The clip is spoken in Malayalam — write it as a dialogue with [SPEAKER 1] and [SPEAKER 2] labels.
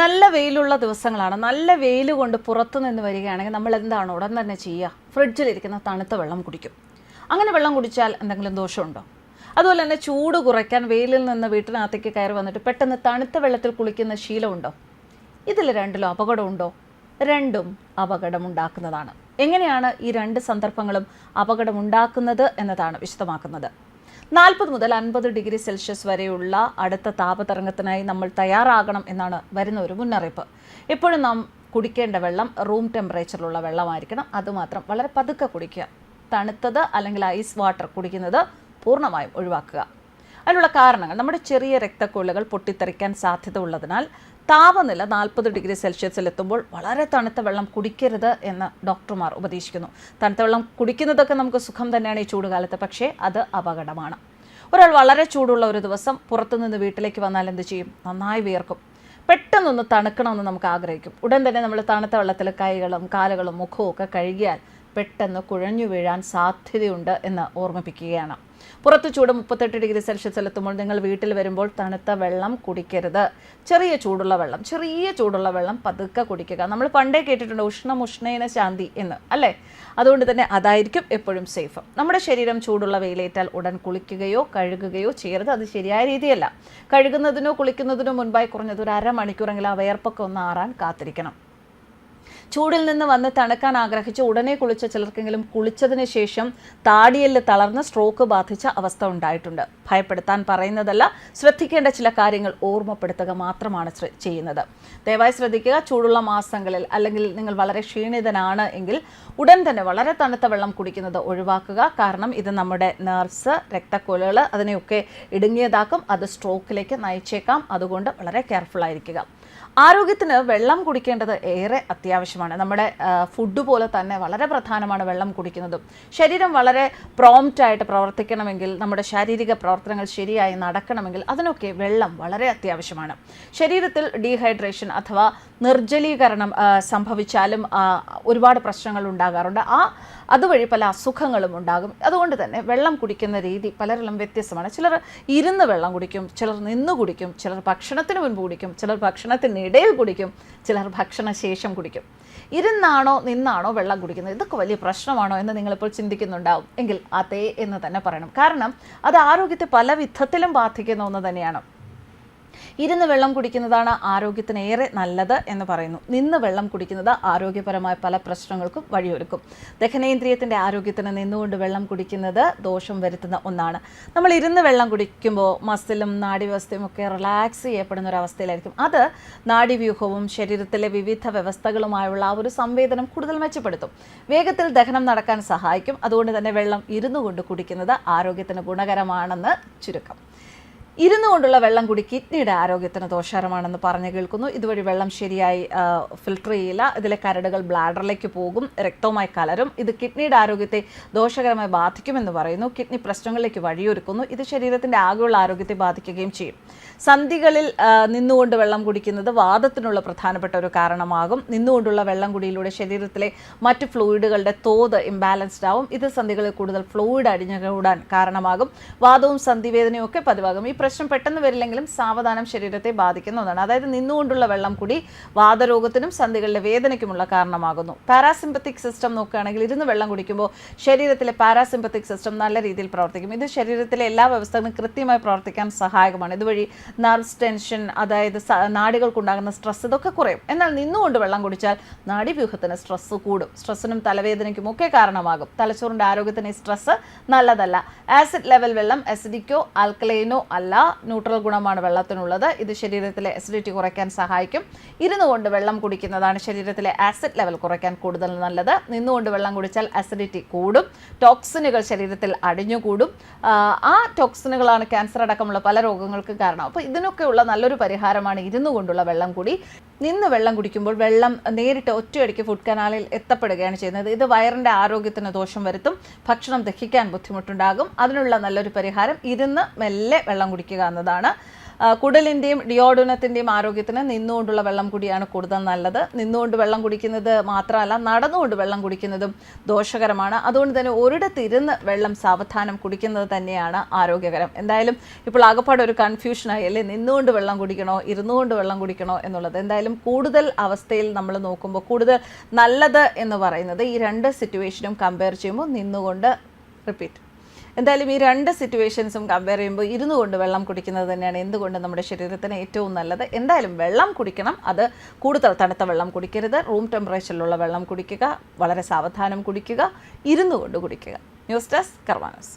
[SPEAKER 1] നല്ല വെയിലുള്ള ദിവസങ്ങളാണ്. നല്ല വെയിൽ കൊണ്ട് പുറത്തു നിന്ന് വരികയാണെങ്കിൽ നമ്മൾ എന്താണ് ഉടൻ തന്നെ ചെയ്യുക? ഫ്രിഡ്ജിലിരിക്കുന്ന തണുത്ത വെള്ളം കുടിക്കും. അങ്ങനെ വെള്ളം കുടിച്ചാൽ എന്തെങ്കിലും ദോഷമുണ്ടോ? അതുപോലെ തന്നെ ചൂട് കുറയ്ക്കാൻ വെയിലിൽ നിന്ന് വീട്ടിനകത്തേക്ക് കയറി വന്നിട്ട് പെട്ടെന്ന് തണുത്ത വെള്ളത്തിൽ കുളിക്കുന്ന ശീലമുണ്ടോ? ഇതിൽ രണ്ടിലും അപകടമുണ്ടോ? രണ്ടും അപകടമുണ്ടാക്കുന്നതാണ്. എങ്ങനെയാണ് ഈ രണ്ട് സന്ദർഭങ്ങളും അപകടമുണ്ടാക്കുന്നത് എന്നതാണ് വിശദമാക്കുന്നത്. നാൽപ്പത് മുതൽ അൻപത് ഡിഗ്രി സെൽഷ്യസ് വരെയുള്ള അടുത്ത താപതരംഗത്തിനായി നമ്മൾ തയ്യാറാകണം എന്നാണ് വരുന്ന ഒരു മുന്നറിയിപ്പ്. എപ്പോഴും നാം കുടിക്കേണ്ട വെള്ളം റൂം ടെമ്പറേച്ചറിലുള്ള വെള്ളമായിരിക്കണം. അതുമാത്രം വളരെ പതുക്കെ കുടിക്കുക. തണുത്തത് അല്ലെങ്കിൽ ഐസ് വാട്ടർ കുടിക്കുന്നത് പൂർണമായും ഒഴിവാക്കുക. അതിനുള്ള കാരണങ്ങൾ നമ്മുടെ ചെറിയ രക്തക്കൊള്ളുകൾ പൊട്ടിത്തെറിക്കാൻ സാധ്യത ഉള്ളതിനാൽ താപനില നാൽപ്പത് ഡിഗ്രി സെൽഷ്യസിൽ എത്തുമ്പോൾ വളരെ തണുത്ത വെള്ളം കുടിക്കരുത് എന്ന് ഡോക്ടർമാർ ഉപദേശിക്കുന്നു. തണുത്ത വെള്ളം കുടിക്കുന്നതൊക്കെ നമുക്ക് സുഖം തന്നെയാണ് ഈ ചൂടുകാലത്ത് പക്ഷേ അത് അപകടമാണ്. ഒരാൾ വളരെ ചൂടുള്ള ഒരു ദിവസം പുറത്തുനിന്ന് വീട്ടിലേക്ക് വന്നാൽ എന്ത് ചെയ്യും? നന്നായി വിയർക്കും. പെട്ടെന്നൊന്ന് തണുക്കണമെന്ന് നമുക്ക് ആഗ്രഹിക്കും. ഉടൻ തന്നെ നമ്മൾ തണുത്ത വെള്ളത്തിൽ കൈകളും കാലുകളും മുഖവും ഒക്കെ കഴുകിയാൽ പെട്ടെന്ന് കുഴഞ്ഞു വീഴാൻ സാധ്യതയുണ്ട് എന്ന് ഓർമ്മിപ്പിക്കുകയാണ്. പുറത്ത് ചൂട് മുപ്പത്തെട്ട് ഡിഗ്രി സെൽഷ്യസിൽ എത്തുമ്പോൾ നിങ്ങൾ വീട്ടിൽ വരുമ്പോൾ തണുത്ത വെള്ളം കുടിക്കരുത്. ചെറിയ ചൂടുള്ള വെള്ളം ചെറിയ ചൂടുള്ള വെള്ളം പതുക്കെ കുടിക്കുക. നമ്മൾ പണ്ടേ കേട്ടിട്ടുണ്ട് ഉഷ്ണം ഉഷ്ണേന ശാന്തി എന്ന് അല്ലേ? അതുകൊണ്ട് തന്നെ അതായിരിക്കും എപ്പോഴും സേഫ്. നമ്മുടെ ശരീരം ചൂടുള്ള വെയിലേറ്റാൽ ഉടൻ കുളിക്കുകയോ കഴുകുകയോ ചെയ്യരുത്. അത് ശരിയായ രീതിയല്ല. കഴുകുന്നതിനോ കുളിക്കുന്നതിനോ മുൻപായി കുറഞ്ഞത് ഒരു അരമണിക്കൂറെങ്കിലും ആ വയർപ്പൊക്കെ ഒന്ന് ആറാൻ കാത്തിരിക്കണം. ചൂടിൽ നിന്ന് വന്ന് തണുക്കാൻ ആഗ്രഹിച്ച് ഉടനെ കുളിച്ച ചിലർക്കെങ്കിലും കുളിച്ചതിന് ശേഷം താടിയെല്ല് തളർന്ന് സ്ട്രോക്ക് ബാധിച്ച അവസ്ഥ ഉണ്ടായിട്ടുണ്ട്. ഭയപ്പെടുത്താൻ പറയുന്നതല്ല ശ്രദ്ധിക്കേണ്ട ചില കാര്യങ്ങൾ ഓർമ്മപ്പെടുത്തുക മാത്രമാണ് ചെയ്യുന്നത്. ദയവായി ശ്രദ്ധിക്കുക ചൂടുള്ള മാസങ്ങളിൽ അല്ലെങ്കിൽ നിങ്ങൾ വളരെ ക്ഷീണിതനാണ് എങ്കിൽ ഉടൻ തന്നെ വളരെ തണുത്ത വെള്ളം കുടിക്കുന്നത് ഒഴിവാക്കുക. കാരണം ഇത് നമ്മുടെ നേർസ് രക്തക്കൊലകൾ അതിനെയൊക്കെ ഇടുങ്ങിയതാക്കും അത് സ്ട്രോക്കിലേക്ക് നയിച്ചേക്കാം. അതുകൊണ്ട് വളരെ കെയർഫുൾ ആയിരിക്കുക. ആരോഗ്യത്തിന് വെള്ളം കുടിക്കേണ്ടത് ഏറെ അത്യാവശ്യമാണ്. നമ്മുടെ ഫുഡ് പോലെ തന്നെ വളരെ പ്രധാനമാണ് വെള്ളം കുടിക്കുന്നതും. ശരീരം വളരെ പ്രോംപ്റ്റ് ആയിട്ട് പ്രവർത്തിക്കണമെങ്കിൽ നമ്മുടെ ശാരീരിക പ്രവർത്തനങ്ങൾ ശരിയായി നടക്കണമെങ്കിൽ അതിനൊക്കെ വെള്ളം വളരെ അത്യാവശ്യമാണ്. ശരീരത്തിൽ ഡീഹൈഡ്രേഷൻ അഥവാ നിർജലീകരണം സംഭവിച്ചാലും ഒരുപാട് പ്രശ്നങ്ങൾ ഉണ്ടാകാറുണ്ട്. ആ അതുവഴി പല അസുഖങ്ങളും ഉണ്ടാകും. അതുകൊണ്ട് തന്നെ വെള്ളം കുടിക്കുന്ന രീതി പലരിലും വ്യത്യസ്തമാണ്. ചിലർ ഇരുന്ന് വെള്ളം കുടിക്കും ചിലർ നിന്ന് കുടിക്കും ചിലർ ഭക്ഷണത്തിന് മുൻപ് കുടിക്കും ചിലർ ഭക്ഷണത്തിനിടയിൽ കുടിക്കും ചിലർ ഭക്ഷണശേഷം കുടിക്കും. ഇരുന്നാണോ നിന്നാണോ വെള്ളം കുടിക്കുന്നത്? ഇതൊക്കെ വലിയ പ്രശ്നമാണോ എന്ന് നിങ്ങളിപ്പോൾ ചിന്തിക്കുന്നുണ്ടാവും. എങ്കിൽ അതേ എന്ന് തന്നെ പറയണം. കാരണം അത് ആരോഗ്യത്തെ പല വിധത്തിലും ബാധിക്കുന്ന ഒന്ന് തന്നെയാണ്. ഇരുന്ന് വെള്ളം കുടിക്കുന്നതാണ് ആരോഗ്യത്തിന് ഏറെ നല്ലത് എന്ന് പറയുന്നു. നിന്ന് വെള്ളം കുടിക്കുന്നത് ആരോഗ്യപരമായ പല പ്രശ്നങ്ങൾക്കും വഴിയൊരുക്കും. ദഹനേന്ദ്രിയത്തിന്റെ ആരോഗ്യത്തിന് നിന്നുകൊണ്ട് വെള്ളം കുടിക്കുന്നത് ദോഷം വരുത്തുന്ന ഒന്നാണ്. നമ്മൾ ഇരുന്ന് വെള്ളം കുടിക്കുമ്പോൾ മസിലും നാഡീവ്യവസ്ഥയും ഒക്കെ റിലാക്സ് ചെയ്യപ്പെടുന്ന ഒരു അവസ്ഥയിലായിരിക്കും. അത് നാഡീവ്യൂഹവും ശരീരത്തിലെ വിവിധ വ്യവസ്ഥകളുമായുള്ള ആ ഒരു സംവേദനം കൂടുതൽ മെച്ചപ്പെടുത്തും. വേഗത്തിൽ ദഹനം നടക്കാൻ സഹായിക്കും. അതുകൊണ്ട് തന്നെ വെള്ളം ഇരുന്നു കൊണ്ട് കുടിക്കുന്നത് ആരോഗ്യത്തിന് ഗുണകരമാണെന്ന് ചുരുക്കം. ഇരുന്നു കൊണ്ടുള്ള വെള്ളം കൂടി കിഡ്നിയുടെ ആരോഗ്യത്തിന് ദോഷകരമാണെന്ന് പറഞ്ഞു കേൾക്കുന്നു. ഇതുവഴി വെള്ളം ശരിയായി ഫിൽട്ടർ ചെയ്യില്ല. ഇതിലെ കരടുകൾ ബ്ലാഡറിലേക്ക് പോകും രക്തവുമായി കലരും. ഇത് കിഡ്നിയുടെ ആരോഗ്യത്തെ ദോഷകരമായി ബാധിക്കുമെന്ന് പറയുന്നു. കിഡ്നി പ്രശ്നങ്ങളിലേക്ക് വഴിയൊരുക്കുന്നു. ഇത് ശരീരത്തിന്റെ ആകെയുള്ള ആരോഗ്യത്തെ ബാധിക്കുകയും ചെയ്യും. സന്ധികളിൽ നിന്നുകൊണ്ട് വെള്ളം കുടിക്കുന്നത് വാദത്തിനുള്ള പ്രധാനപ്പെട്ട ഒരു കാരണമാകും. നിന്നുകൊണ്ടുള്ള വെള്ളം കുടിയിലൂടെ ശരീരത്തിലെ മറ്റ് ഫ്ലൂയിഡുകളുടെ തോത് ഇംബാലൻസ്ഡ് ആവും. ഇത് സന്ധികളിൽ കൂടുതൽ ഫ്ലൂയിഡ് അടിഞ്ഞുകൂടാൻ കാരണമാകും. വാദവും സന്ധിവേദനയും ഒക്കെ പതിവാകും. ഈ പ്രശ്നം പെട്ടെന്ന് വരില്ലെങ്കിലും സാവധാനം ശരീരത്തെ ബാധിക്കുന്ന ഒന്നാണ്. അതായത് നിന്നുകൊണ്ടുള്ള വെള്ളം കൂടി വാദരോഗത്തിനും സന്ധികളിലെ വേദനയ്ക്കുമുള്ള കാരണമാകുന്നു. പാരാസിമ്പത്തിക് സിസ്റ്റം നോക്കുകയാണെങ്കിൽ ഇരുന്ന് വെള്ളം കുടിക്കുമ്പോൾ ശരീരത്തിലെ പാരാസിമ്പത്തിക് സിസ്റ്റം നല്ല രീതിയിൽ പ്രവർത്തിക്കും. ഇത് ശരീരത്തിലെ എല്ലാ വ്യവസ്ഥകളും കൃത്യമായി പ്രവർത്തിക്കാൻ സഹായകമാണ്. ഇതുവഴി നർവ്സ് ടെൻഷൻ അതായത് നാടികൾക്കുണ്ടാകുന്ന സ്ട്രെസ് ഇതൊക്കെ കുറയും. എന്നാൽ നിന്നുകൊണ്ട് വെള്ളം കുടിച്ചാൽ നാഡീവ്യൂഹത്തിന് സ്ട്രെസ് കൂടും. സ്ട്രെസ്സിനും തലവേദനയ്ക്കും ഒക്കെ കാരണമാകും. തലച്ചോറിന്റെ ആരോഗ്യത്തിന് സ്ട്രെസ് നല്ലതല്ല. ആസിഡ് ലെവൽ വെള്ളം അസിഡിക്കോ ആൽക്കലൈനോ അല്ല ന്യൂട്രൽ ഗുണമാണ് വെള്ളത്തിനുള്ളത്. ഇത് ശരീരത്തിലെ അസിഡിറ്റി കുറയ്ക്കാൻ സഹായിക്കും. ഇരുന്നു കൊണ്ട് വെള്ളം കുടിക്കുന്നതാണ് ശരീരത്തിലെ ആസിഡ് ലെവൽ കുറയ്ക്കാൻ കൂടുതൽ നല്ലത്. നിന്നുകൊണ്ട് വെള്ളം കുടിച്ചാൽ അസിഡിറ്റി കൂടും. ടോക്സിനുകൾ ശരീരത്തിൽ അടിഞ്ഞുകൂടും. ആ, ടോക്സിനുകളാണ് ക്യാൻസർ അടക്കമുള്ള പല രോഗങ്ങൾക്കും കാരണം. അപ്പോൾ ഇതിനൊക്കെയുള്ള നല്ലൊരു പരിഹാരമാണ് ഇരുന്നു കൊണ്ടുള്ള വെള്ളം കൂടി. നിന്ന് വെള്ളം കുടിക്കുമ്പോൾ വെള്ളം നേരിട്ട് ഒറ്റയടിക്ക് ഫുഡ് കനാലിൽ എത്തപ്പെടുകയാണ് ചെയ്യുന്നത്. ഇത് വയറിന്റെ ആരോഗ്യത്തിന് ദോഷം വരുത്തും. ഭക്ഷണം ദഹിക്കാൻ ബുദ്ധിമുട്ടുണ്ടാകും. അതിനുള്ള നല്ലൊരു പരിഹാരം ഇരുന്ന് മെല്ലെ വെള്ളം കുടിക്കുക എന്നതാണ്. കുടലിന്റെയും ഡിയോഡുനത്തിന്റെയും ആരോഗ്യത്തിന് നിന്നുകൊണ്ടുള്ള വെള്ളം കുടിയാണ് കൂടുതൽ നല്ലത്. നിന്നുകൊണ്ട് വെള്ളം കുടിക്കുന്നത് മാത്രമല്ല നടന്നുകൊണ്ട് വെള്ളം കുടിക്കുന്നതും ദോഷകരമാണ്. അതുകൊണ്ട് തന്നെ ഒരിടത്തിരുന്ന് വെള്ളം സാവധാനം കുടിക്കുന്നത് തന്നെയാണ് ആരോഗ്യകരം. എന്തായാലും ഇപ്പോൾ ആകപ്പാട് ഒരു കൺഫ്യൂഷനായി അല്ലേ? നിന്നുകൊണ്ട് വെള്ളം കുടിക്കണോ ഇരുന്നുകൊണ്ട് വെള്ളം കുടിക്കണോ എന്നുള്ളത്. എന്തായാലും കൂടുതൽ അവസ്ഥയിൽ നമ്മൾ നോക്കുമ്പോൾ കൂടുതൽ നല്ലത് എന്ന് പറയുന്നത് ഈ രണ്ട് സിറ്റുവേഷനും കമ്പയർ ചെയ്യുമ്പോൾ നിന്നുകൊണ്ട് റിപ്പീറ്റ് എന്തായാലും ഈ രണ്ട് സിറ്റുവേഷൻസും കമ്പയർ ചെയ്യുമ്പോൾ ഇരുന്നു കൊണ്ട് വെള്ളം കുടിക്കുന്നത് തന്നെയാണ് എന്തുകൊണ്ട് നമ്മുടെ ശരീരത്തിന് ഏറ്റവും നല്ലത്. എന്തായാലും വെള്ളം കുടിക്കണം. അത് കൂടുതൽ തണുത്ത വെള്ളം കുടിക്കരുത്. റൂം ടെമ്പറേച്ചറിലുള്ള വെള്ളം കുടിക്കുക. വളരെ സാവധാനം കുടിക്കുക. ഇരുന്നു കൊണ്ട് കുടിക്കുക. News desk കർമാനസ്.